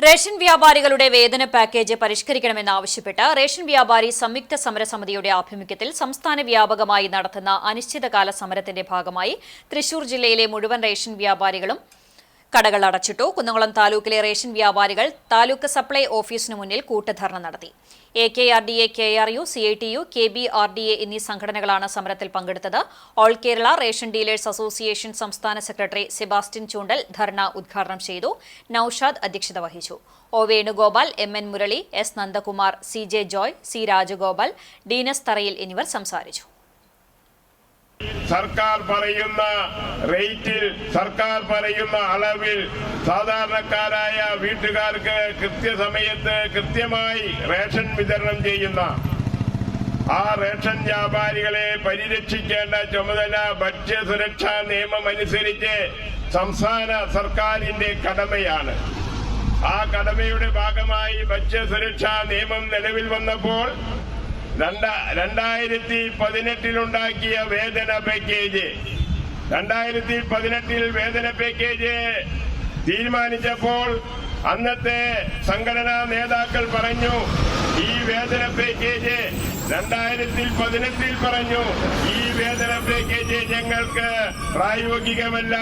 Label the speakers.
Speaker 1: Ration വ്യാപാരികളുടെ വേതന package പരിഷ്കരിക്കണമെന്നാവശ്യപ്പെട്ട് ration വ്യാപാരി സംയുക്ത സമരസമിതിയുടെ ആഭിമുഖ്യത്തിൽ സംസ്ഥാന വ്യാപകമായി നടത്തുന്ന അനിശ്ചിതകാല സമരത്തിന്റെ ഭാഗമായി തൃശൂർ ജില്ലയിലെ മുഴുവൻ റേഷൻ വ്യാപാരികളും കടകൾ അടച്ചിട്ടു. കുന്നംകുളം താലൂക്കിലെ റേഷൻ വ്യാപാരികൾ താലൂക്ക് സപ്ലൈ ഓഫീസിനു മുന്നിൽ കൂട്ടധർണ നടത്തി. A K R D A K R U C I T U K B R D A എന്നീ സംഘടനകളാണ് സമരത്തിൽ പങ്കെടുത്തത്. All Kerala ration dealers association സംസ്ഥാന സെക്രട്ടറി സെബാസ്റ്റ്യൻ ചൂണ്ടൽ ധർണ ഉദ്ഘാടനം ചെയ്തു. നൌഷാദ് അധ്യക്ഷത വഹിച്ചു. O Venugopal M N Murali S Nandakumar C J Joy C Rajagopal Denis Tharayil എന്നിവർ സംസാരിച്ചു.
Speaker 2: സർക്കാർ പറയുന്ന റേറ്റിൽ സർക്കാർ പറയുന്ന അളവിൽ സാധാരണക്കാരായ വീട്ടുകാർക്ക് കൃത്യസമയത്ത് കൃത്യമായി റേഷൻ വിതരണം ചെയ്യുന്ന ആ റേഷൻ വ്യാപാരികളെ പരിരക്ഷിക്കേണ്ട ചുമതല ഭക്ഷ്യ സുരക്ഷാ നിയമം അനുസരിച്ച് സംസ്ഥാന സർക്കാരിന്റെ കടമയാണ്. ആ കടമയുടെ ഭാഗമായി ഭക്ഷ്യ സുരക്ഷാ നിയമം നിലവിൽ വന്നപ്പോൾ രണ്ടായിരത്തി പതിനെട്ടിലുണ്ടാക്കിയ വേതന പാക്കേജ് രണ്ടായിരത്തി പതിനെട്ടിൽ വേതന പാക്കേജ് തീരുമാനിച്ചപ്പോൾ അന്നത്തെ സംഘടനാ നേതാക്കൾ പറഞ്ഞു ഈ വേതന പാക്കേജ് രണ്ടായിരത്തി പതിനെട്ടിൽ പറഞ്ഞു ഈ വേതന പാക്കേജ് ഞങ്ങൾക്ക് പ്രായോഗികമല്ല.